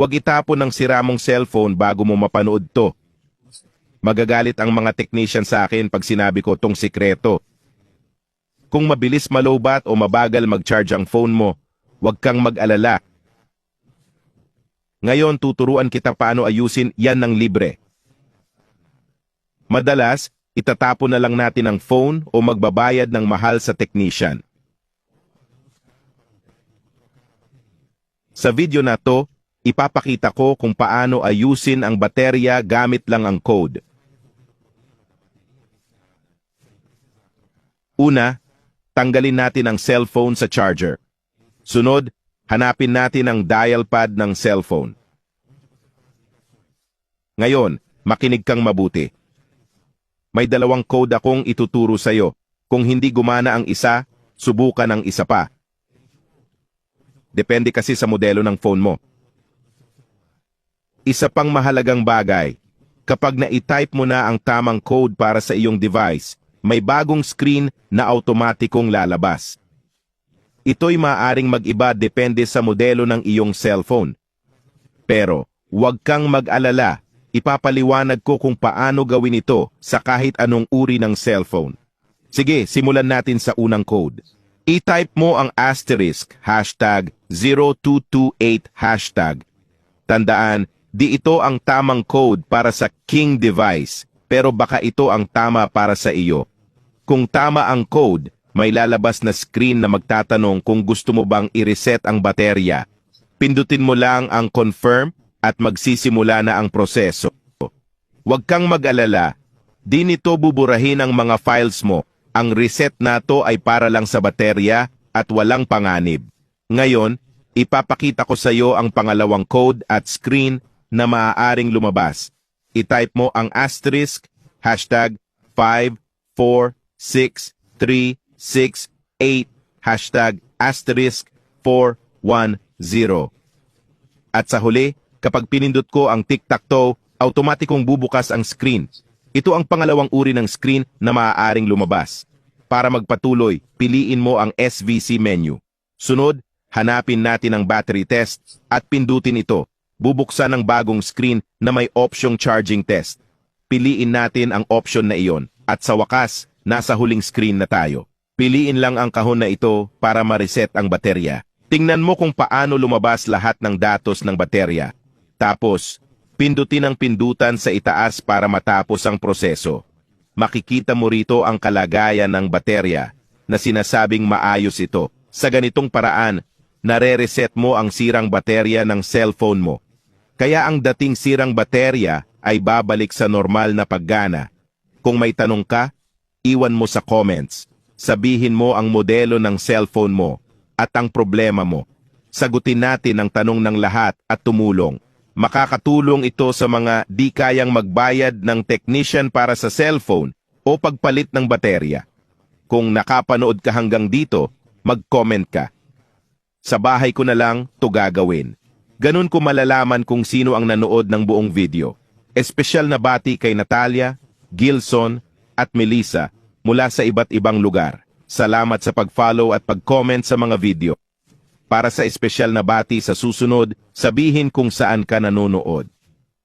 Huwag itapon ng sira mong cellphone bago mo mapanood to. Magagalit ang mga technician sa akin pag sinabi ko tong sikreto. Kung mabilis malobat o mabagal mag-charge ang phone mo, huwag kang mag-alala. Ngayon tuturuan kita paano ayusin yan ng libre. Madalas, itatapon na lang natin ang phone o magbabayad ng mahal sa technician. Sa video na to, ipapakita ko kung paano ayusin ang baterya gamit lang ang code. Una, tanggalin natin ang cellphone sa charger. Sunod, hanapin natin ang dial pad ng cellphone. Ngayon, makinig kang mabuti. May dalawang code akong ituturo sa'yo. Kung hindi gumana ang isa, subukan ang isa pa. Depende kasi sa modelo ng phone mo. Isa pang mahalagang bagay, kapag na-type mo na ang tamang code para sa iyong device, may bagong screen na automatikong lalabas. Ito'y maaring mag-iba depende sa modelo ng iyong cellphone. Pero, huwag kang mag-alala, ipapaliwanag ko kung paano gawin ito sa kahit anong uri ng cellphone. Sige, simulan natin sa unang code. I-type mo ang asterisk, hashtag 0228 hashtag. Tandaan, di ito ang tamang code para sa King device, pero baka ito ang tama para sa iyo. Kung tama ang code, may lalabas na screen na magtatanong kung gusto mo bang i-reset ang baterya. Pindutin mo lang ang confirm at magsisimula na ang proseso. Huwag kang mag-alala, di nito buburahin ang mga files mo. Ang reset na to ay para lang sa baterya at walang panganib. Ngayon, ipapakita ko sa iyo ang pangalawang code at screen na maaaring lumabas. I-type mo ang asterisk, hashtag 54638, hashtag asterisk 410. At sa huli, kapag pinindot ko ang tic-tac-toe, automatikong bubukas ang screen. Ito ang pangalawang uri ng screen na maaaring lumabas. Para magpatuloy, piliin mo ang SVC menu. Sunod, hanapin natin ang battery test at pindutin ito. Bubuksan ang bagong screen na may opsyong charging test. Piliin natin ang option na iyon at sa wakas, nasa huling screen na tayo. Piliin lang ang kahon na ito para ma-reset ang baterya. Tingnan mo kung paano lumabas lahat ng datos ng baterya. Tapos, pindutin ang pindutan sa itaas para matapos ang proseso. Makikita mo rito ang kalagayan ng baterya na sinasabing maayos ito. Sa ganitong paraan, nare-reset mo ang sirang baterya ng cellphone mo. Kaya ang dating sirang baterya ay babalik sa normal na paggana. Kung may tanong ka, iwan mo sa comments. Sabihin mo ang modelo ng cellphone mo at ang problema mo. Sagutin natin ang tanong ng lahat at tumulong. Makakatulong ito sa mga di kayang magbayad ng technician para sa cellphone o pagpalit ng baterya. Kung nakapanood ka hanggang dito, mag-comment ka. Sa bahay ko na lang to gagawin. Ganun ko malalaman kung sino ang nanood ng buong video. Espesyal na bati kay Natalia, Gilson, at Melissa mula sa iba't ibang lugar. Salamat sa pag-follow at pag-comment sa mga video. Para sa espesyal na bati sa susunod, sabihin kung saan ka nanonood.